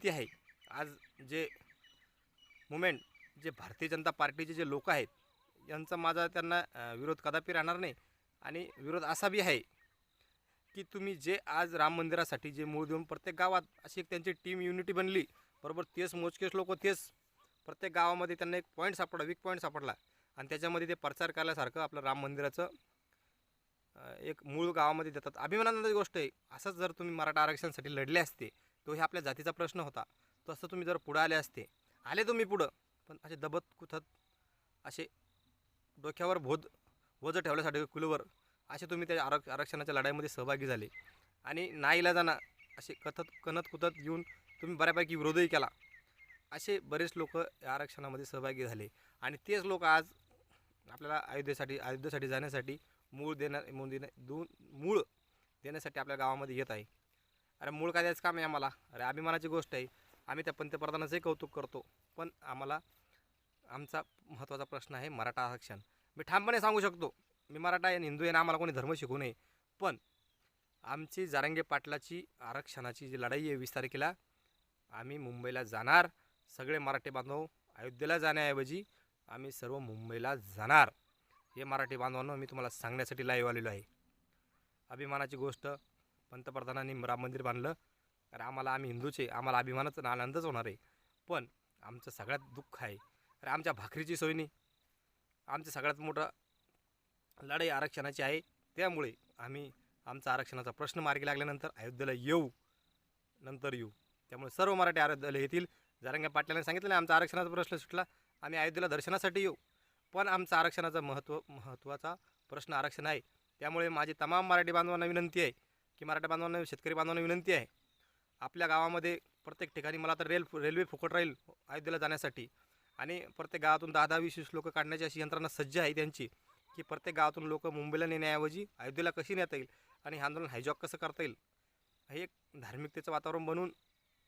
स्थिती आहे. आज जे मुमेंट जे भारतीय जनता पार्टीचे जे लोक आहेत यांचा माझा त्यांना विरोध कदापि राहणार नाही. आणि विरोध असा बी आहे की तुम्ही जे आज राम मंदिरासाठी जे मूळ देऊन प्रत्येक गावात अशी एक त्यांची टीम युनिटी बनली. बरोबर तेच मोजकेच लोक तेच प्रत्येक गावामध्ये त्यांना एक पॉईंट सापडला वीक पॉईंट सापडला. आणि त्याच्यामध्ये ते प्रचार करायसारखं आपलं राम मंदिराचं एक मूळ गावामध्ये देतात. अभिमानानंदाची गोष्ट आहे असंच जर तुम्ही मराठा आरक्षणासाठी लढले असते तो हे आपल्या जातीचा प्रश्न होता. तसं तुम्ही जर पुढं आले असते आले तुम्ही पुढं पण असे दबत कुथत असे डोक्यावर भोज वज ठेवल्यासाठी कुलवर असे तुम्ही त्या आरक आरक्षणाच्या लढाईमध्ये सहभागी झाले. आणि नाईला जाणं असे कथत कणत कुतत येऊन तुम्ही बऱ्यापैकी विरोधही केला. असे बरेच लोक या आरक्षणामध्ये सहभागी झाले. आणि तेच लोक आज आपल्याला अयोध्येसाठी अयोध्येसाठी जाण्यासाठी मूळ देण्या मूळ देण्या दोन मूळ देण्यासाठी आपल्या गावामध्ये येत आहे. अरे मूळ काय द्यायचं काम आहे आम्हाला? अरे अभिमानाची गोष्ट आहे. आम्ही त्या पंतप्रधानाचंही कौतुक करतो. पण आम्हाला आमचा महत्त्वाचा प्रश्न आहे मराठा आरक्षण. मी ठामपणे सांगू शकतो मी मराठा आहे आणि हिंदू आहे ना आम्हाला कोणी धर्म शिकू नये. पण आमची जारंगे पाटलाची आरक्षणाची जी लढाई आहे वीस तारखेला आम्ही मुंबईला जाणार. सगळे मराठी बांधव अयोध्येला जाण्याऐवजी आम्ही सर्व मुंबईला जाणार. हे मराठी बांधवांनो मी तुम्हाला सांगण्यासाठी लाईव्ह आलेलो आहे. अभिमानाची गोष्ट पंतप्रधानांनी राम मंदिर बांधलं. अरे आम्हाला आम्ही हिंदूचे आम्हाला अभिमानाचा आनंदच होणार आहे. पण आमचं सगळ्यात दुःख आहे. अरे आमच्या भाकरीची सोय नाही. आमचं सगळ्यात मोठं लढाई आरक्षणाची आहे. त्यामुळे आम्ही आमचा आरक्षणाचा प्रश्न मार्गी लागल्यानंतर अयोध्येला येऊ. नंतर येऊ. त्यामुळे सर्व मराठी अयोध्येला येतील. जारंग्या पाटलांनी सांगितलं आमचा आरक्षणाचा प्रश्न सुटला. आम्ही अयोध्येला दर्शनासाठी येऊ. पण आमचा आरक्षणाचा महत्त्व महत्त्वाचा प्रश्न आरक्षण आहे. त्यामुळे माझी तमाम मराठी बांधवांना विनंती आहे. की मराठा बांधवांना शेतकरी बांधवांना विनंती आहे. आपल्या गावामध्ये प्रत्येक ठिकाणी मला तर रेल रेल्वे फुकट राहील अयोध्येला जाण्यासाठी. आणि प्रत्येक गावातून दहा दहा वीस वीस काढण्याची अशी यंत्रणा सज्ज आहे त्यांची की प्रत्येक गावातून लोक मुंबईला नेण्याऐवजी अयोध्येला कशी नेता येईल आणि हे आंदोलन हायजॉक कसं करता येईल हे एक धार्मिकतेचं वातावरण बनवून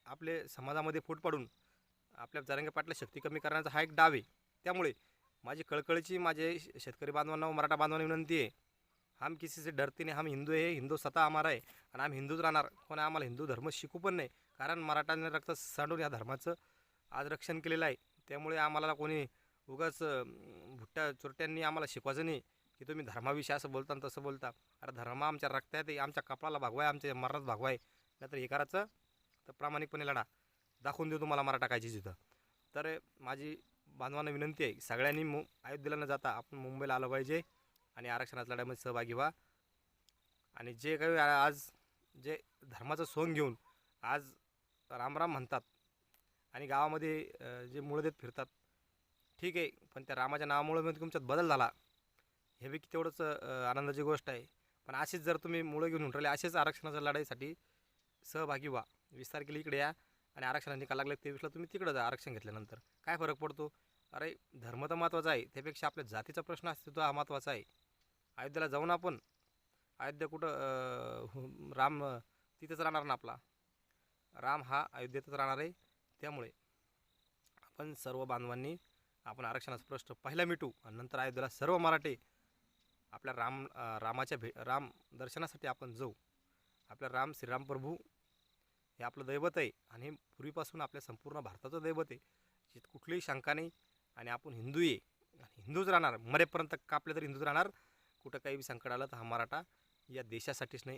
आपले समाजामध्ये फूट पाडून आपल्या जरंगे पाटला शक्ती कमी करण्याचा हा एक डाव आहे. त्यामुळे माझी कळकळीची माझे शेतकरी बांधवांना व मराठा बांधवांना विनंती आहे हम किसी से डरते नाही हम हिंदू आहे हिंदू स्वतः आम्हाला आहे आणि आम्ही हिंदूच राहणार. कोणी आम्हाला हिंदू धर्म शिकू पण नाही. कारण मराठाने रक्त सांडून या धर्माचं आज रक्षण केलेलं आहे. त्यामुळे आम्हाला कोणी उगाच भुट्ट्या चोरट्यांनी आम्हाला शिकवायचं नाही. की तुम्ही धर्माविषयी असं बोलता आणि तसं बोलता. अरे धर्म आमच्या रक्तात आहे आमच्या कपाळाला भागवाय आमच्या मरणात भागवाय. नाहीतर हे करायचं तर प्रामाणिकपणे लढा. दाखवून देऊ तुम्हाला मराठा कायची जिथं तर माझी बांधवांना विनंती आहे सगळ्यांनी मु अयोध्येला न जाता आपण मुंबईला आलं पाहिजे. आणि आरक्षणाच्या लढ्यामध्ये सहभागी व्हा. आणि जे काही आज जे धर्माचं सोंग घेऊन आज रामराम म्हणतात आणि गावामध्ये जे मुळं देत फिरतात ठीक आहे पण त्या रामाच्या नावामुळे म्हणजे मग तुमच्यात बदल झाला. हे बी तेवढंच आनंदाची गोष्ट आहे. पण अशीच जर तुम्ही मुळं घेऊन उठले असेच आरक्षणाच्या लढाईसाठी सहभागी व्हा. वीस तारखेला इकडे या. आणि आरक्षणाचे निकाल लागले तेवीसला तुम्ही तिकडं जा आरक्षण घेतल्यानंतर. काय फरक पडतो? अरे धर्म तर महत्त्वाचा आहे. त्यापेक्षा आपल्या जातीचा प्रश्न असतो तो हा महत्त्वाचा आहे. अयोध्येला जाऊन आपण. अयोध्या कुठं राम तिथंच राहणार ना आपला. राम हा अयोध्येतच राहणार आहे. त्यामुळे आपण सर्व बांधवांनी आपण आरक्षणाचा प्रश्न पहिला मिटू आणि नंतर अयोध्येला सर्व मराठे आपल्या राम रामाच्या भे राम दर्शनासाठी आपण जाऊ. आपल्या राम श्रीराम प्रभू हे आपलं दैवत आहे आणि हे पूर्वीपासून आपल्या संपूर्ण भारताचं दैवत आहे. जिथं कुठलीही शंका नाही आणि आपण हिंदू आहे. हिंदूच राहणार. मरेपर्यंत कापले तर हिंदूच राहणार. कुठं काही बी संकट आलं तर हा मराठा या देशासाठीच नाही